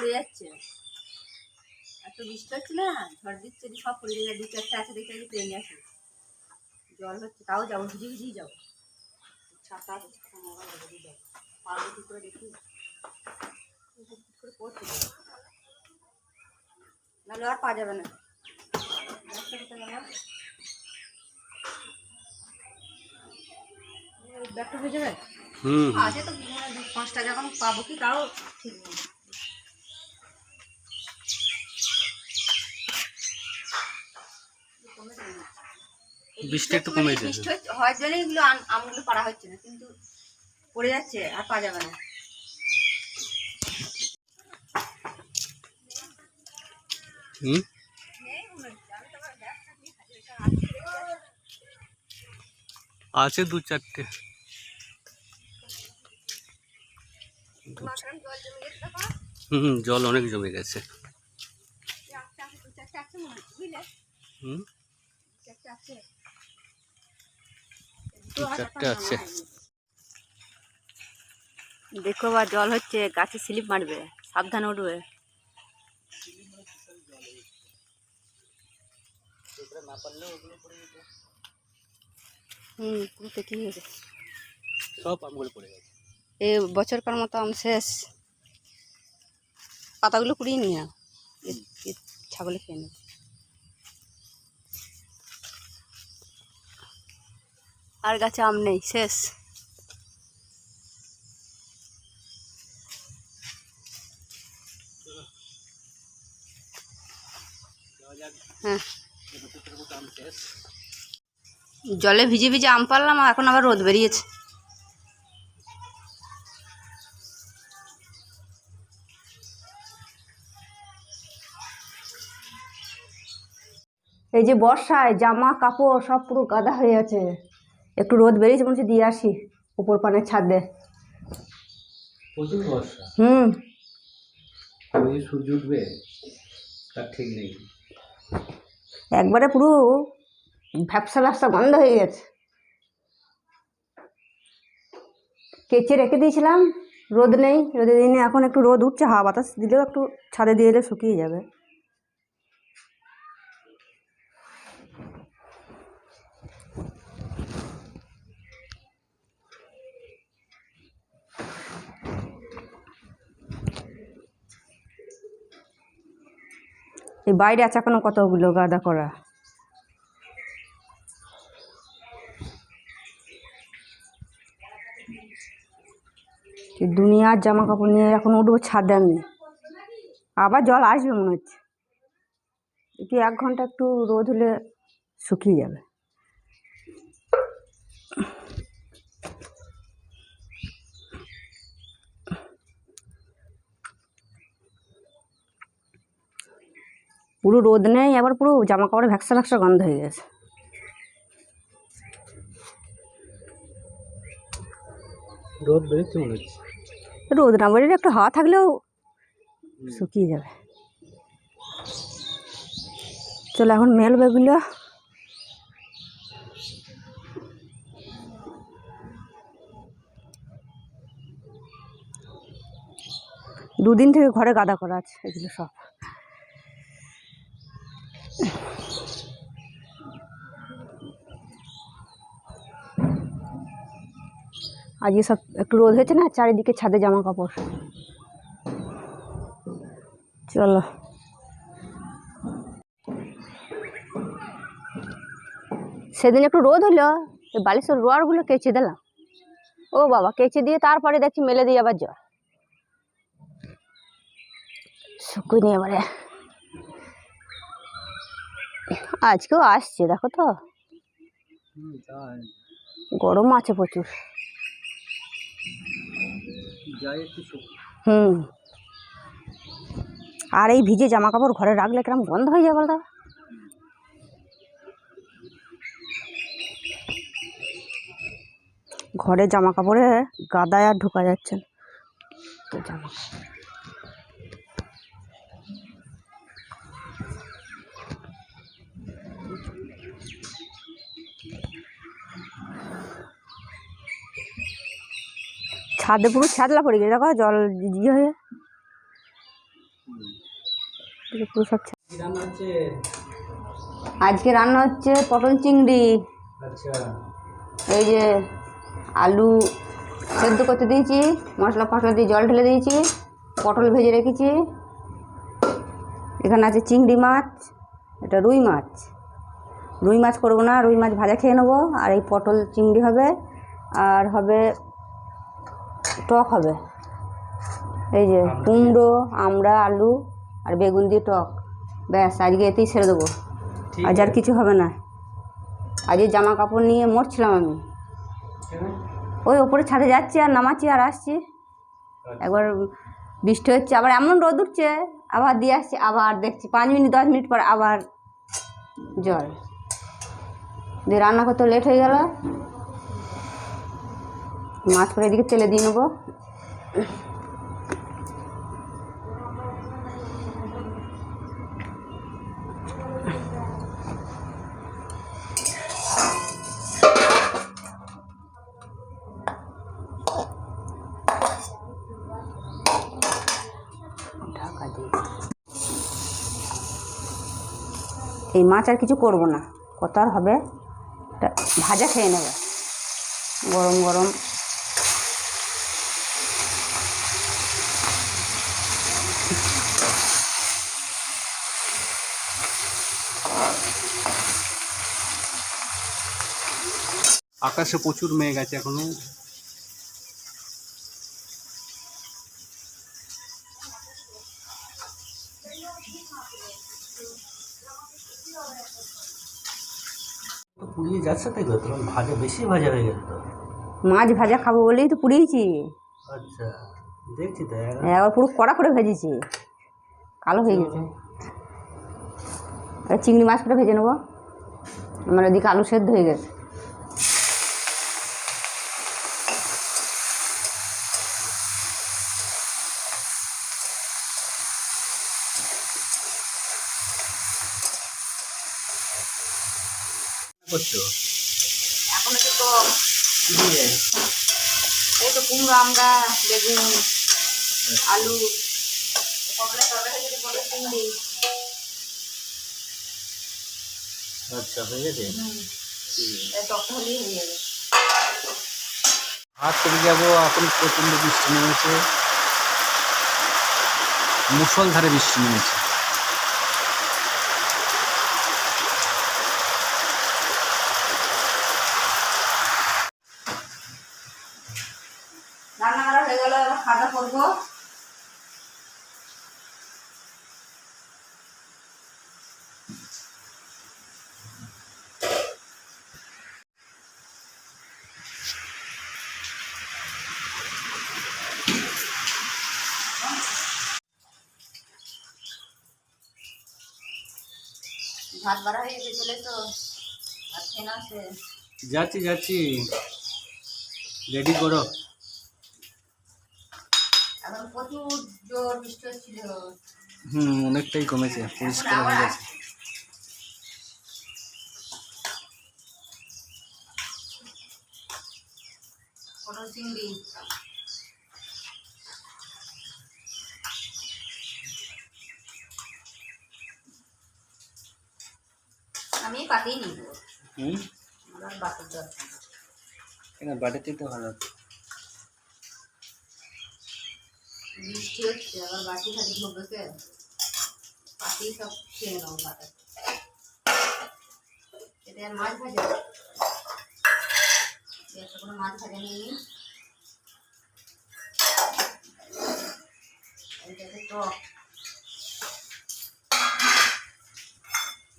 পড়ে যাচ্ছে। এত বৃষ্টি হচ্ছে না? ঝড় দিচ্ছে যে সব পড়ে যাচ্ছে দু চারটে আছে দেখে যে ট্রেনে আসে জল হচ্ছে তাও যাব ভিজে ভিজেই যাব। ছাতা আছে, ছাতা মোবাইল ভিজে যাব। পারব কি করে দেখি। হুট করে পড়ছে জল। নাহলে আর পাওয়া যাবে না। রাস্তা কোথায় গেল? এই ব্যাগটা হয়ে যাবে? হুম হুম। আছে তো মনে হয় দু পাঁচটা যখন পাবো কি তাও ঠিক নেই। বৃষ্টি একটু কমে হচ্ছে- হয় জন্য এগুলো আমগুলো পাড়া হচ্ছে না কিন্তু পড়ে যাচ্ছে আর পাওয়া যাবে না। হুম? আছে দু চারটে। হুম হুম, জল অনেক জমে গেছে। হুম? চারটে আছে। দেখো বা জল হচ্ছে গাছে স্লিপ মারবে সাবধানে উঠবে। হুম পুরো পেকে গেছে সব আমগুলো পড়ে গেছে। এই বছরকার মতো আম শেষ। পাতাগুলো কুড়িয়ে নিয়ে ছাগলে খেয়ে নেবে। আর গাছে আম নেই, শেষ। হ্যাঁ। জলে ভিজে ভিজে আম পারলাম এখন আবার রোদ বেরিয়েছে। এই যে বর্ষায় জামা, কাপড় সব পুরো গাদা হয়ে আছে। একটু রোদ বেরিয়েছে মনে হচ্ছে দিয়ে আসি। উপর পানের ছাদে প্রচুর বর্ষা। হুম। সূর্য উঠবে তার ঠিক নেই। একবারে পুরো ভ্যাপসা ভ্যাপসা বন্ধ হয়ে গেছে। কেচে রেখে দিয়েছিলাম রোদ নেই রোদে দিনে এখন একটু রোদ উঠছে হাওয়া বাতাস দিলেও একটু ছাদে দিয়ে এলে শুকিয়ে যাবে। এই বাইরে আছে এখনও কতগুলো গাদা করা? দুনিয়ার জামা কাপড় নিয়ে এখন উঠবো ছাদে আমি। আবার জল আসবে মনে হচ্ছে। এক ঘণ্টা একটু রোদ হলে শুকিয়ে যাবে। পুরো রোদ নেই আবার পুরো জামা কাপড়ে ভ্যাকসা ভ্যাকসা গন্ধ হয়ে গেছে। রোদ বেরোচ্ছে মনে হচ্ছে। রোদ না বেরোলে একটু হাওয়া থাকলেও শুকিয়ে যাবে। চলো এখন মেলবে এগুলো দুদিন থেকে ঘরে গাদা করা আছে এগুলো সব। আজকে সব একটু রোদ হয়েছে না চারিদিকে ছাদে জামা কাপড় চলো। সেদিন একটু রোদ হলো বালিশের রোয়ারগুলো কেচে দিলাম। ও বাবা কেচে দিয়ে তারপরে দেখছি মেলে দিয়ে আবার জল শুকুনি এবারে। আজকেও আসছে দেখো তো। গরম আছে প্রচুর। হুম। আর এই ভিজে জামা কাপড় ঘরে রাখলে কেরম গন্ধ হয়ে যায় বলতো? ঘরে জামা কাপড়ে গাদায় আর ঢুকা যাচ্ছে তো জামা ছাদে পুরো ছাদলা পড়ে গেছে দেখো জল ইয়ে হয়ে। পুরো সব আজকে রান্না হচ্ছে পটল চিংড়ি। আচ্ছা। এই যে আলু সেদ্ধ করতে দিয়েছি মশলা ফসলা দিয়ে জল ঢেলে দিয়েছি পটল ভেজে রেখেছি। এখানে আছে চিংড়ি মাছ এটা রুই মাছ। রুই মাছ করব না রুই মাছ ভাজা খেয়ে নেব আর এই পটল চিংড়ি হবে। আর হবে টক হবে। এই যে কুমড়ো আমরা আলু আর বেগুন দিয়ে টক। ব্যাস আজকে এতেই ছেড়ে দেবো। আজ আর কিছু হবে না। আজকে জামা কাপড় নিয়ে মরছিলাম আমি। ওই ওপরে ছাদে যাচ্ছি আর নামাচ্ছি আর আসছি। একবার বৃষ্টি হচ্ছে আবার এমন রোদ উঠছে আবার দিয়ে আসছি আবার দেখছি পাঁচ মিনিট দশ মিনিট পর আবার জল। দিয়ে রান্না করতে লেট হয়ে গেল। মাছ করে এদিকে তেলে দিয়ে নেব। এই মাছ আর কিছু করব না। কত আর হবে? ভাজা খেয়ে নেবে। গরম গরম। আকাশে প্রচুর মেঘ আছে এখনও। পুড়িয়ে যাচ্ছে তাই তো? তোমার ভাজা বেশি ভাজা হয়ে গেল তো? মাছ ভাজা খাব বলেই তো পুড়িয়েছি। আচ্ছা দেখছি তো একবার পুরো কড়া করে ভেজেছি। কালো হয়ে গেছে। চিংড়ি মাছ করে ভেজে নেব। আমার ওদিকে আলু সেদ্ধ হয়ে গেছে। করছ? এখন তো তো দিয়ে? এই তো কুমড়ো আমরা বেগুন আলু পটলের তরকারি যদি পটল চিংড়ি। আচ্ছা হয়ে গেছে? হাত চলে যাব এখন প্রচণ্ড বৃষ্টি নেমেছে। মুসলধারে বৃষ্টি নেমেছে রান্না করা হয়ে গেল এবার খাওয়া দাওয়া করব। ভাত বাড়া হয়ে গেছে চলে তো যাচ্ছি যাচ্ছি। রেডি করো। এখন প্রচুর জোর বৃষ্টি হচ্ছিল। হুম অনেকটাই কমেছে পরিষ্কার হয়ে গেছে। পটল চিংড়ি। আমি পাতেই নিব। হুম? দরকার। কেন তো ভালো। বৃষ্টি হচ্ছে আবার বাটি খালি কে পাতেই সব খেয়ে নেব বাটা এটা আর মাছ ভাজা একটা করে মাছ ভাজা নিয়ে নিই। এইটাতে টক।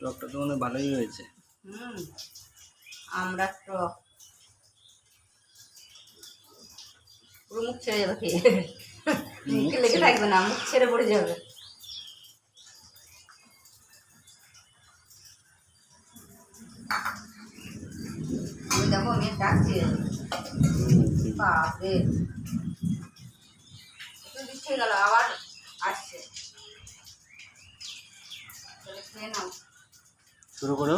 টকটা তো মনে ভালোই হয়েছে। হুম আমরা টক। পুরো মুখ ছেড়ে যাবে খেয়ে। লেগে থাকবে না মুখ ছেড়ে পড়ে যাবে। দেখো মেয়ে ডাকছে বাপরে। একটু বৃষ্টি হয়ে গেল আবার আসছে। শুরু করো।